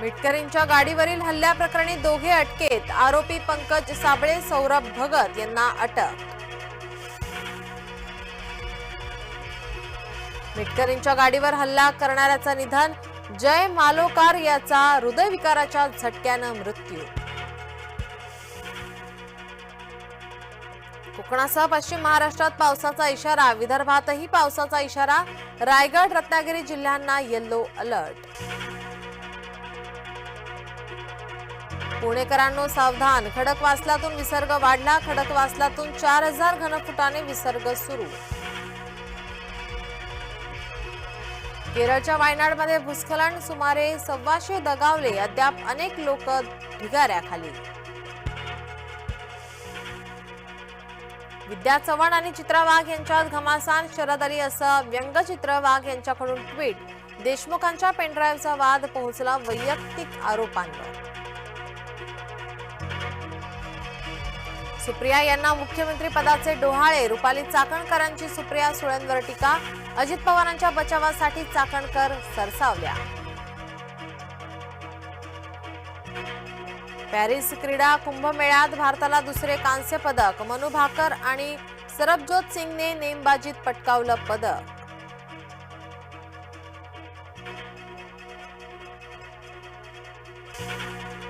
मिटकरींच्या गाडीवरील हल्ल्याप्रकरणी दोघे अटकेत. आरोपी पंकज साबळे सौरभ भगत यांना अटक. मिटकरींच्या गाडीवर हल्ला करणाऱ्याचं निधन जय मालोकार याचा हृदयविकाराच्या झटक्यानं मृत्यू. कोकणासह पश्चिम महाराष्ट्रात पावसाचा इशारा विदर्भातही पावसाचा इशारा. रायगड रत्नागिरी जिल्ह्यांना येल्लो अलर्ट पुणेकरांनो सावधान. खडकवासलातून विसर्ग वाढला. खडकवासलातून चार हजार घनफुटाने विसर्ग सुरू. केरळच्या वायनाडमध्ये भूस्खलन. सुमारे सव्वाशे दगावले. अद्याप अनेक लोक ढिगाऱ्याखाली. विद्या चव्हाण आणि चित्रा वाघ यांच्यात घमासान. शरद अली असं व्यंगचित्र वाघ यांच्याकडून ट्विट. देशमुखांच्या पेनड्राईव्हचा वाद पोहोचला वैयक्तिक आरोपांवर. सुप्रिया यांना मुख्यमंत्री पदाचे डोहाळे रुपाली चाकणकरांची सुप्रिया सुळेंवर टीका अजित पवारांच्या बचावासाठी चाकणकर सरसावल्या. पॅरिस क्रीडा कुंभमेळ्यात भारताला दुसरे कांस्य पदक मनु भाकर आणि सरबजोत सिंगने नेमबाजीत पटकावलं पदक.